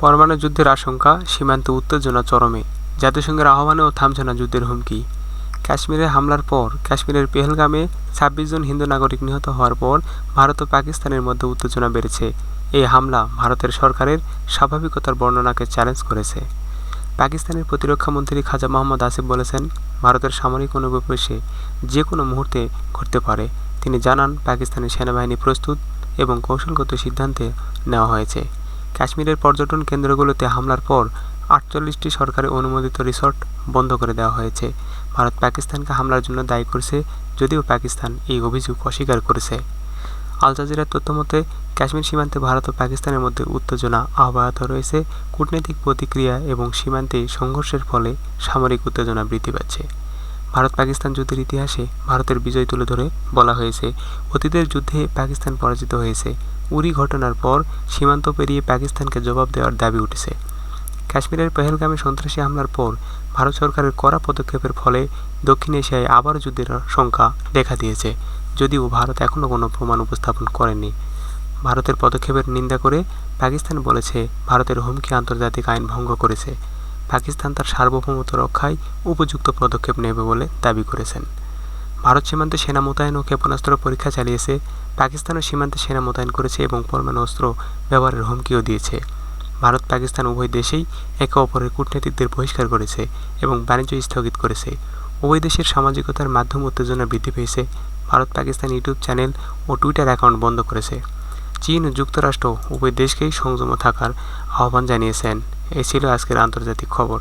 পরমাণু যুদ্ধের আশঙ্কা, সীমান্তে উত্তেজনা চরমে। জাতিসংঘের আহ্বানেও থামছে না যুদ্ধের হুমকি। কাশ্মীরে হামলার পর, কাশ্মীরের পেহেলগামে ছাব্বিশ জন হিন্দু নাগরিক নিহত হওয়ার পর ভারত ও পাকিস্তানের মধ্যে উত্তেজনা বেড়েছে। এই হামলা ভারতের সরকারের স্বাভাবিকতার বর্ণনাকে চ্যালেঞ্জ করেছে। পাকিস্তানের প্রতিরক্ষা মন্ত্রী খাজা মোহাম্মদ আসিফ বলেছেন, ভারতের সামরিক অনুপ্রবেশে যে কোনো মুহূর্তে ঘটতে পারে। তিনি জানান, পাকিস্তানের সেনাবাহিনী প্রস্তুত এবং কৌশলগত সিদ্ধান্তে নেওয়া হয়েছে। কাশ্মীরের পর্যটন কেন্দ্রগুলোতে হামলার পর আটচল্লিশটি সরকারি অনুমোদিত রিসর্ট বন্ধ করে দেওয়া হয়েছে। ভারত পাকিস্তানকে হামলার জন্য দায়ী করেছে, যদিও পাকিস্তান এই অভিযোগ অস্বীকার করেছে। আল জাজিরার তথ্যমতে কাশ্মীর সীমান্তে ভারত ও পাকিস্তানের মধ্যে উত্তেজনা অব্যাহত রয়েছে, কূটনৈতিক প্রতিক্রিয়া এবং সীমান্তে সংঘর্ষের ফলে সামরিক উত্তেজনা বৃদ্ধি পাচ্ছে। ভারত পাকিস্তান যুদ্ধের ইতিহাসে ভারতের বিজয় তুলে ধরে বলা হয়েছে, অতীতের যুদ্ধে পাকিস্তান পরাজিত হয়েছে। উরি ঘটনার পর সীমান্ত পেরিয়ে পাকিস্তানকে জবাব দেওয়ার দাবি উঠেছে। কাশ্মীরের পেহেলগামে সন্ত্রাসী হামলার পর ভারত সরকারের কড়া পদক্ষেপের ফলে দক্ষিণ এশিয়ায় আবারও যুদ্ধের সংখ্যা দেখা দিয়েছে, যদিও ভারত এখনও কোনো প্রমাণ উপস্থাপন করেনি। ভারতের পদক্ষেপের নিন্দা করে পাকিস্তান বলেছে, ভারতের হুমকি আন্তর্জাতিক আইন ভঙ্গ করেছে। পাকিস্তান তার সার্বভৌমত্ব রক্ষায় উপযুক্ত পদক্ষেপ নেবে বলে দাবি করেছেন। ভারত সীমান্তে সেনা মোতায়েন ও ক্ষেপণাস্ত্র পরীক্ষা চালিয়েছে, পাকিস্তানও সীমান্তে সেনা মোতায়েন করেছে এবং পরমাণু অস্ত্র ব্যবহারের হুমকিও দিয়েছে। ভারত পাকিস্তান উভয় দেশেই একে অপরের কূটনীতিকদের বহিষ্কার করেছে এবং বাণিজ্য স্থগিত করেছে। উভয় দেশের সামাজিকতার মাধ্যম উত্তেজনা বৃদ্ধি পেয়েছে। ভারত পাকিস্তান ইউটিউব চ্যানেল ও টুইটার অ্যাকাউন্ট বন্ধ করেছে। চীন ও যুক্তরাষ্ট্র উভয় দেশকেই সংযম থাকার আহ্বান জানিয়েছেন। এই ছিল আজকের আন্তর্জাতিক খবর।